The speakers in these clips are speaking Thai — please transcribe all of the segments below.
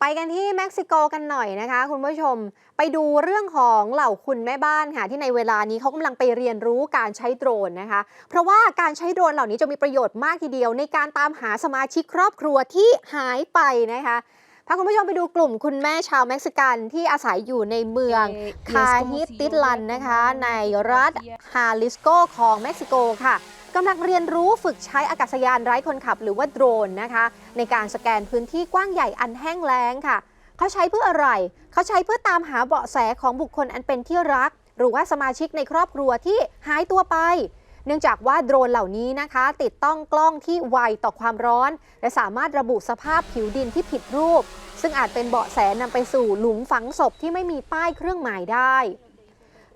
ไปกันที่เม็กซิโกกันหน่อยนะคะ คุณผู้ชมไปดูเรื่องของเหล่าคุณแม่บ้านค่ะ ที่ในเวลานี้เขากำลังไปเรียนรู้การใช้โดรนนะคะ เพราะว่าการใช้โดรนเหล่านี้จะมีประโยชน์มากทีเดียว ในการตามหาสมาชิกครอบครัวที่หายไปนะคะพาคุณผู้ชมไปดูกลุ่มคุณแม่ชาวเม็กซิกันที่อาศัยอยู่ในเมืองคาฮิตติดลันนะคะ ในรัฐฮาลิสโกของเม็กซิโกค่ะ กำลังเรียนรู้ฝึกใช้อากาศยานไร้คนขับหรือว่าโดรนนะคะ ในการสแกนพื้นที่กว้างใหญ่อันแห้งแล้งค่ะ เขาใช้เพื่ออะไร เขาใช้เพื่อตามหาเบาะแสของบุคคลอันเป็นที่รัก หรือว่าสมาชิกในครอบครัวที่หายตัวไป เนื่องจากว่าโดรนเหล่านี้นะคะ ติดต้องกล้องที่ไวต่อความร้อน และสามารถระบุสภาพผิวดินที่ผิดรูป ซึ่งอาจเป็นเบาะแสนำไปสู่หลุมฝังศพที่ไม่มีป้ายเครื่องหมายได้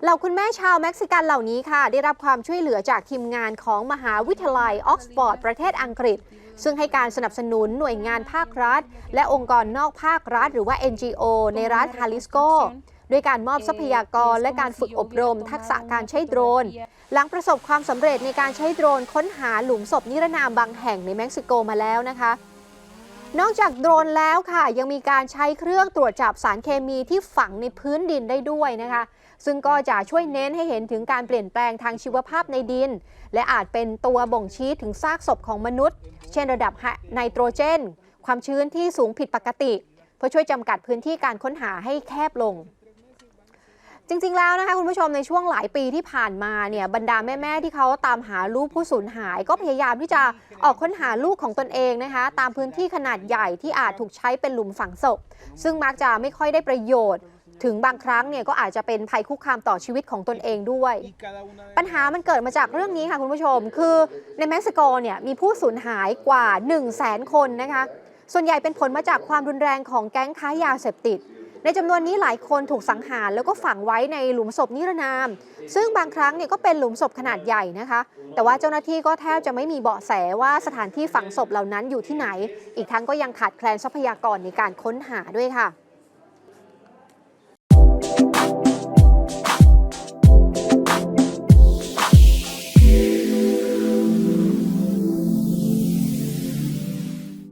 เหล่าคุณแม่ชาวเม็กซิกันเหล่านี้ค่ะ ได้รับความช่วยเหลือจากทีมงานของมหาวิทยาลัยออกซฟอร์ดประเทศอังกฤษ ซึ่งให้การสนับสนุนหน่วยงานภาครัฐ และองค์กรนอกภาครัฐ หรือว่า NGO ในรัฐฮาลิสโกด้วยการมอบทรัพยากรและการฝึกอบรม ทักษะการใช้โดรน หลังประสบความสำเร็จในการใช้โดรนค้นหาหลุมศพนิรนามบางแห่งในเม็กซิโกมาแล้วนะคะ นอกจากโดรนแล้วค่ะ ยังมีการใช้เครื่องตรวจจับสารเคมีที่ฝังในพื้นดินได้ด้วยนะคะ ซึ่งก็จะช่วยเน้นให้เห็นถึงการเปลี่ยนแปลงทางชีวภาพในดิน และอาจเป็นตัวบ่งชี้ถึงซากศพของมนุษย์ เช่นระดับไนโตรเจน ความชื้นที่สูงผิดปกติ เพื่อช่วยจำกัดพื้นที่การค้นหาให้แคบลง จริง ๆ แล้วนะคะคุณผู้ชมในช่วงหลายปีที่ผ่านมาเนี่ยบรรดาแม่ๆที่เขาตามหาลูกผู้สูญหาย ก็พยายามที่จะออกค้นหาลูกของตนเองนะคะตามพื้นที่ขนาดใหญ่ที่อาจถูกใช้เป็นหลุมฝังศพ ซึ่งมักจะไม่ค่อยได้ประโยชน์ ถึงบางครั้งเนี่ยก็อาจจะเป็นภัยคุกคามต่อชีวิตของตนเองด้วย ปัญหามันเกิดมาจากเรื่องนี้ค่ะคุณผู้ชม คือในเม็กซิโกเนี่ยมีผู้สูญหายกว่า 1 0 0 0 0แสนคนนะคะส่วนใหญ่เป็นผลมาจากความรุนแรงของแก๊งค้ายาเสพติด ในจำนวนนี้หลายคนถูกสังหารแล้วก็ฝังไว้ในหลุมศพนิรนาม ซึ่งบางครั้งเนี่ยก็เป็นหลุมศพขนาดใหญ่นะคะ แต่ว่าเจ้าหน้าที่ก็แทบจะไม่มีเบาะแสว่าสถานที่ฝังศพเหล่านั้นอยู่ที่ไหน อีกทั้งก็ยังขาดแคลนทรัพยากรในการค้นหาด้วยค่ะ